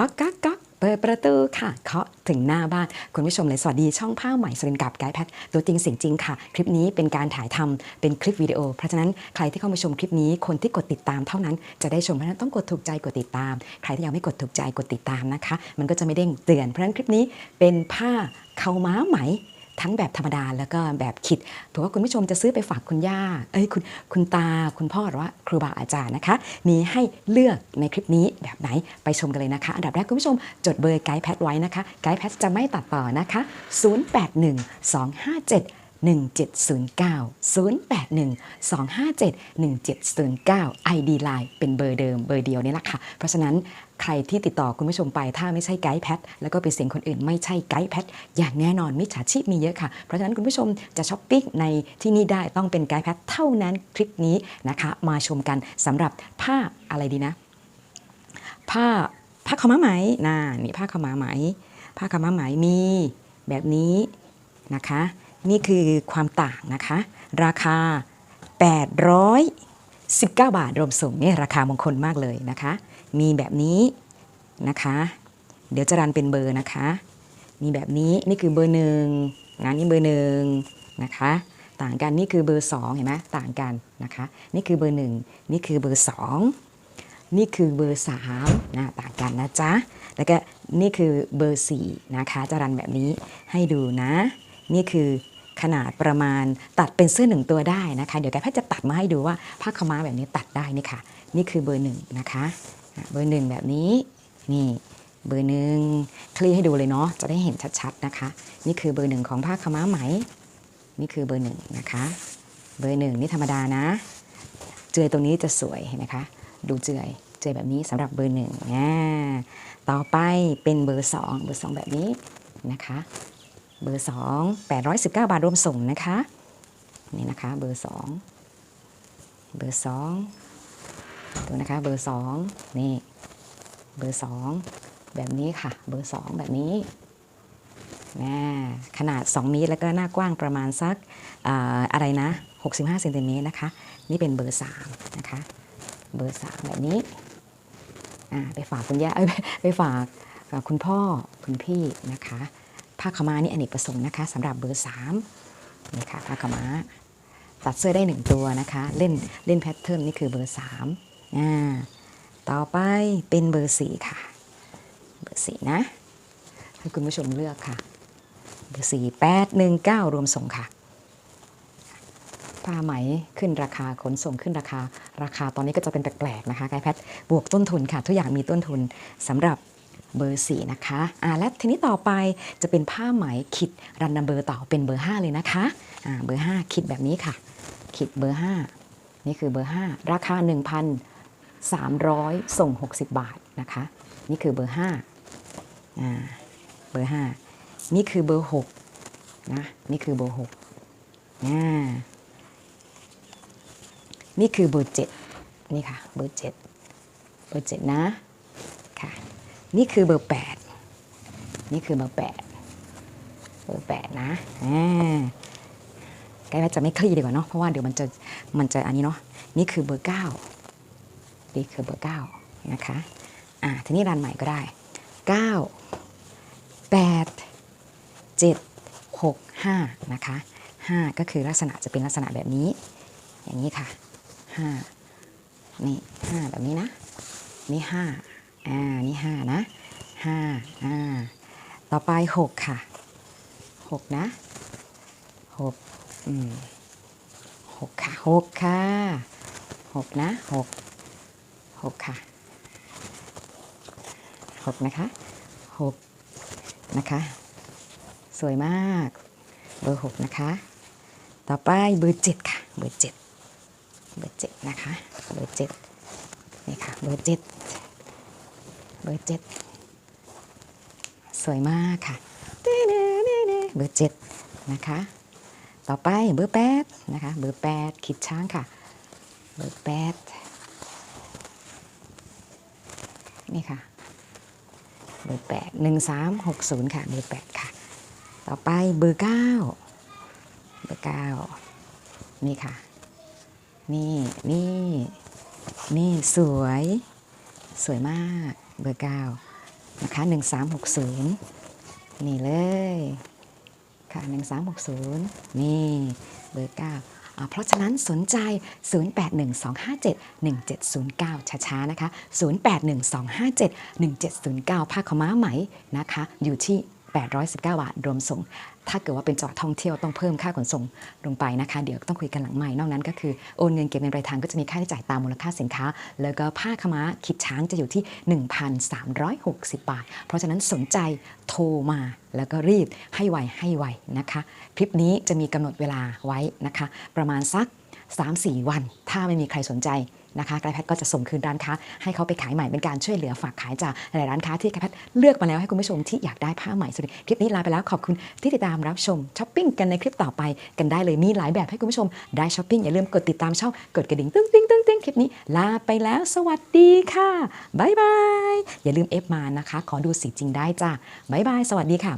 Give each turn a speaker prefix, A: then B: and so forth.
A: ก๊อกก๊อกก๊อกเปิดประตูค่ะ เคาะถึงหน้าบ้าน คุณผู้ชมเลยสวัสดีช่องผ้าใหม่สรินกับไกด์แพทตัวจริงเสียงจริงค่ะ คลิปนี้เป็นการถ่ายทำเป็นคลิปวิดีโอ เพราะฉะนั้นใครที่เข้ามาชมคลิปนี้คนที่กดติดตามเท่านั้นจะได้ชมเพราะฉะนั้นต้องกดถูกใจกดติดตาม ใครที่ยังไม่กดถูกใจกดติดตามนะคะ มันก็จะไม่เด้งเตือนเพราะฉะนั้นคลิปนี้เป็นผ้าเข่าม้าไหม ทั้งแบบธรรมดาแล้วก็แบบขิดเผื่อว่าคุณผู้ชมจะซื้อไปฝากคุณย่าเอ้ยคุณคุณตาคุณพ่อหรือว่าครูบาอาจารย์นะคะ มีให้เลือกในคลิปนี้แบบไหนไปชมกันเลยนะคะ อันดับแรกคุณผู้ชมจดเบอร์ไกด์แพทไว้นะคะไกด์แพทจะไม่ตัดต่อนะคะ 081 257 1709 081 257 1709 ID Line เป็นเบอร์เดิมเบอร์เดียวนี่แหละค่ะ เพราะฉะนั้นใครที่ติดต่อคุณผู้ชมไปถ้าไม่ใช่ไกด์แพทแล้วก็เป็นเสียงคนอื่นไม่ใช่ไกด์แพทอย่างแน่นอนมิจฉาชีพมีเยอะค่ะ เพราะฉะนั้นคุณผู้ชมจะช้อปปิ้งในที่นี่ได้ต้องเป็นไกด์แพทเท่านั้นคลิปนี้นะคะ มาชมกันสำหรับผ้าอะไรดีนะ ผ้าผ้าขม้าไหมน่านี่ผ้าขม้าไหมผ้าขม้าไหมมีแบบนี้นะคะ นี่คือความต่างนะคะ ราคา 819 บาทรวมส่งเนี่ยราคามงคลมากเลยนะคะ มีแบบนี้นะคะ เดี๋ยวจะรันเป็นเบอร์นะคะ มีแบบนี้นี่คือเบอร์หนึ่งนะนี่เบอร์หนึ่งนะคะ ต่างกันนี่คือเบอร์สองเห็นไหมต่างกันนะคะ นี่คือเบอร์หนึ่งนี่คือเบอร์สองนี่คือเบอร์3นะต่างกันนะจ๊ะแล้วก็นี่คือเบอร์4นะคะจะรันแบบนี้ให้ดูนะ นี่คือ ขนาดประมาณตัดเป็นเสื้อหนึ่งตัวได้นะคะ เดี๋ยวแกแพทย์จะตัดมาให้ดูว่าผ้าขม้าแบบนี้ตัดได้นี่ค่ะ นี่คือเบอร์หนึ่งนะคะเบอร์หนึ่งแบบนี้นี่เบอร์หนึ่งคลี่ให้ดูเลยเนาะจะได้เห็นชัดๆนะคะ นี่คือเบอร์หนึ่งของผ้าขม้าไหม นี่คือเบอร์หนึ่งนะคะ เบอร์หนึ่งนี่ธรรมดานะ เจือยตรงนี้จะสวยเห็นไหมคะดูเจือยเจือยแบบนี้สำหรับเบอร์หนึ่งอ่ต่อไปเป็นเบอร์สองเบอร์สองแบบนี้นะคะ เบอร์สอง819 บาทรวมส่งนะคะนี่นะคะเบอร์สองเบอร์สองดูนะคะเบอร์สองนี่ เบอร์สองแบบนี้ค่ะ เบอร์สองแบบนี้นะขนาด2เมตรแล้วก็หน้ากว้างประมาณสักออะไรนะ 65เซนติเมตรนะคะ นี่เป็นเบอร์ 3 นะคะ เบอร์ 3 แบบนี้ไปฝากคุณย่าเอ้ยไปฝากคุณพ่อคุณพี่นะคะ ผ้าขม้านี่อเนกประสงค์นะคะสำหรับเบอร์3นี่ค่ะผ้าขม้า ตัดเสื้อได้ 1 ตัวนะคะ เล่นเล่นแพทเทิร์นนี่คือเบอร์3อ่าต่อไปเป็นเบอร์4ค่ะ เบอร์4นะให้คุณผู้ชมเลือกค่ะ เบอร์4 8 1 9 รวมส่งค่ะผ้าไหมขึ้นราคาขนส่งขึ้นราคา ราคาตอนนี้ก็จะเป็นแปลกๆนะคะไกด์แพทบวกต้นทุนค่ะ ทุกอย่างมีต้นทุนสำหรับ เบอร์ 4 นะคะอ่าและทีนี้ต่อไปจะเป็นผ้าไหมขิดรันนัมเบอร์ต่อเป็นเบอร์ 5 เลยนะคะอ่าเบอร์5ขิดแบบนี้ค่ะขิดเบอร์ 5 นี่คือเบอร์ 5 ราคา 1,300 ส่ง 60 บาทนะคะ นี่คือเบอร์ 5 อ่า เบอร์ 5 นี่คือเบอร์ 6 นะ นี่คือเบอร์ 6 อ่า นี่คือเบอร์เจ็ดนี่ค่ะ เบอร์เจ็ดเบอร์เจ็ดนะ นี่คือเบอร์แปดนี่คือเบอร์แปดเบอร์แปดนะอ่าใกล้ว่าจะไม่คลี่ดีกว่าเนาะเพราะว่าเดี๋ยวมันจะมันจะอันนี้เนาะนี่คือเบอร์เก้านี่คือเบอร์เก้านะคะอ่าทีนี้รันใหม่ก็ได้เก้าแปดเจ็ดหกห้านะคะห้าก็คือลักษณะจะเป็นลักษณะแบบนี้ อย่างนี้ค่ะห้านี่ห้าแบบนี้นะ นี่ห้า อ่า นี่ห้านะห้าอ่า ต่อไปหกค่ะหกนะหกอืมหกค่ะหกค่ะหกนะหกหกค่ะหกนะคะหกนะคะ สวยมาก เบอร์หกนะคะ ต่อไปเบอร์เจ็ดค่ะ เบอร์เจ็ดเบอร์เจ็ดนะคะ เบอร์เจ็ดนี่ค่ะ เบอร์เจ็ด เบอร์เจ็ดสวยมากค่ะเบอร์เจ็ดนะคะ ต่อไปเบอร์แปดนะคะเบอร์แปดขีดช้างค่ะ เบอร์แปดนี่ค่ะเบอร์แปดหนึ่งสามหกศูนย์ค่ะเบอร์แปดค่ะ ต่อไปเบอร์เก้าเบอร์เก้านี่ค่ะ นี่นี่นี่สวย สวยมาก เบอร์9นะคะ1360 นี่เลยค่ะ1360 นี่เบอร์9เพราะฉะนั้นสนใจ 0812571709 ช้าๆ นะคะ 0812571709 ผ้าขม้าไหมนะคะ อยู่ที่ 819 บาทรวมส่ง ถ้าเกิดว่าเป็นจังหวัดท่องเที่ยวต้องเพิ่มค่าขนส่งลงไปนะคะ เดี๋ยวต้องคุยกันหลังใหม่ นอกนั้นก็คือโอนเงินเก็บเงินปลายทางก็จะมีค่าใช้จ่ายตามมูลค่าสินค้า แล้วก็ผ้าขาวม้าคิดช้างจะอยู่ที่ 1,360 บาท เพราะฉะนั้นสนใจโทรมาแล้วก็รีบให้ไวให้ไวนะคะคลิปนี้จะมีกำหนดเวลาไว้นะคะ ประมาณสัก 3-4 วัน ถ้าไม่มีใครสนใจ นะคะไกด์แพทก็จะส่งคืนร้านค้า ให้เขาไปขายใหม่เป็นการช่วยเหลือฝากขายจากหลายร้านค้าที่ไกด์แพทเลือกมาแล้วให้คุณผู้ชมที่อยากได้ผ้าใหม่สุดคลิปนี้ลาไปแล้วขอบคุณที่ติดตามรับชมช้อปปิ้งกันในคลิปต่อไปกันได้เลยมีหลายแบบให้คุณผู้ชมได้ช้อปปิ้งอย่าลืมกดติดตามช่องกดกระดิ่งตึ้งติ้งตึ้งติ้งคลิปนี้ลาไปแล้ว สวัสดีค่ะบ๊ายบายอย่าลืมเอฟมานะคะ ขอดูสีจริงได้จ้าบ๊ายบายสวัสดีค่ะ